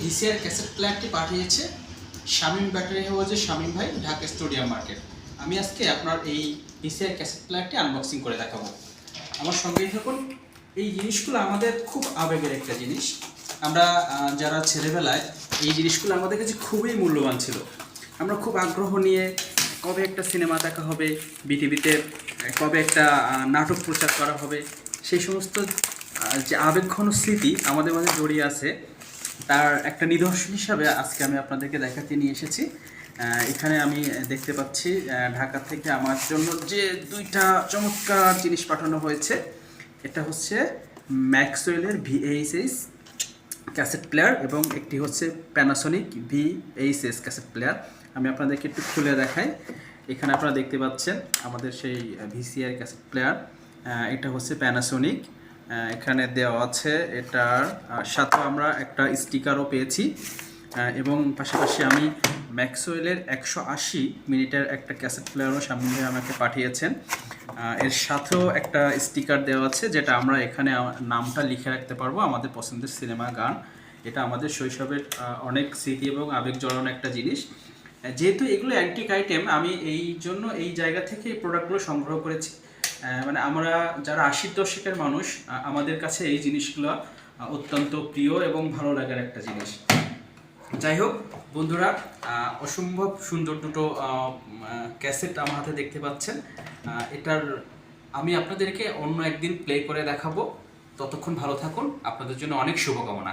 VCR cassette প্ল্যানটি পাঠিয়েছে। Shamim battery হাউজে, শামীম ভাই, ঢাকা স্টুডিয়াম মার্কেট। আমি আজকে আপনার এই ভিসিআর ক্যাসেট প্ল্যানটি আনবক্সিং করে দেখাবো। আমার সঙ্গেই থাকুন। এই জিনিসগুলো আমাদের খুব আবেগের একটা জিনিস। আমরা যারা ছেলেবেলায় এই জিনিসগুলো আমাদের কাছে খুবই মূল্যবান ছিল। আমরা খুব আগ্রহ নিয়ে কবে একটা সিনেমা দেখা হবে বিটিভিতে কবে একটা নাটক প্রচার করা হবে, সেই সমস্ত যে আবেগঘন স্মৃতি আমাদের মাঝে জড়িয়ে আছে তার একটা নিদর্শন হিসাবে আজকে আমি আপনাদেরকে দেখাতে নিয়ে এসেছি। এখানে আমি দেখতে পাচ্ছি ঢাকা থেকে আমার জন্য যে দুইটা চমৎকার জিনিস পাঠানো হয়েছে, এটা হচ্ছে ম্যাক্সওয়েলের ভিএইচএস ক্যাসেট প্লেয়ার এবং একটি হচ্ছে প্যানাসনিক ভিএইচএস ক্যাসেট প্লেয়ার। আমি আপনাদেরকে একটু খুলে দেখাই। এখানে আপনারা দেখতে পাচ্ছেন আমাদের সেই ভিসিআর ক্যাসেট প্লেয়ার এটা হচ্ছে প্যানাসোনিক এখানে দেওয়া আছে, এটার সাথে আমরা একটা স্টিকারও পেয়েছি। এবং পাশাপাশি আমি ম্যাক্সওয়েলের একশো আশি মিনিটের একটা ক্যাসেট প্লেয়ারও সামনে আমাকে পাঠিয়েছেন। এর সাথেও একটা স্টিকার দেওয়া আছে, যেটা আমরা এখানে নামটা লিখে রাখতে পারব, আমাদের পছন্দের সিনেমা গান। এটা আমাদের শৈশবের অনেক স্মৃতি এবং আবেগ জড়ানো একটা জিনিস। যেহেতু এগুলো অ্যান্টিক আইটেম আমি এই জন্য এই জায়গা থেকে এই প্রোডাক্টগুলো সংগ্রহ করেছি। মানে আমরা যারা আশির দশকের মানুষ আমাদের কাছে এই জিনিসগুলো অত্যন্ত প্রিয় এবং ভালো লাগার একটা জিনিস। যাই হোক, বন্ধুরা অসম্ভব সুন্দর দুটো ক্যাসেট আমার হাতে দেখতে পাচ্ছেন। এটার আমি আপনাদেরকে অন্য একদিন প্লে করে দেখাবো। ততক্ষণ ভালো থাকুন। আপনাদের জন্য অনেক শুভকামনা।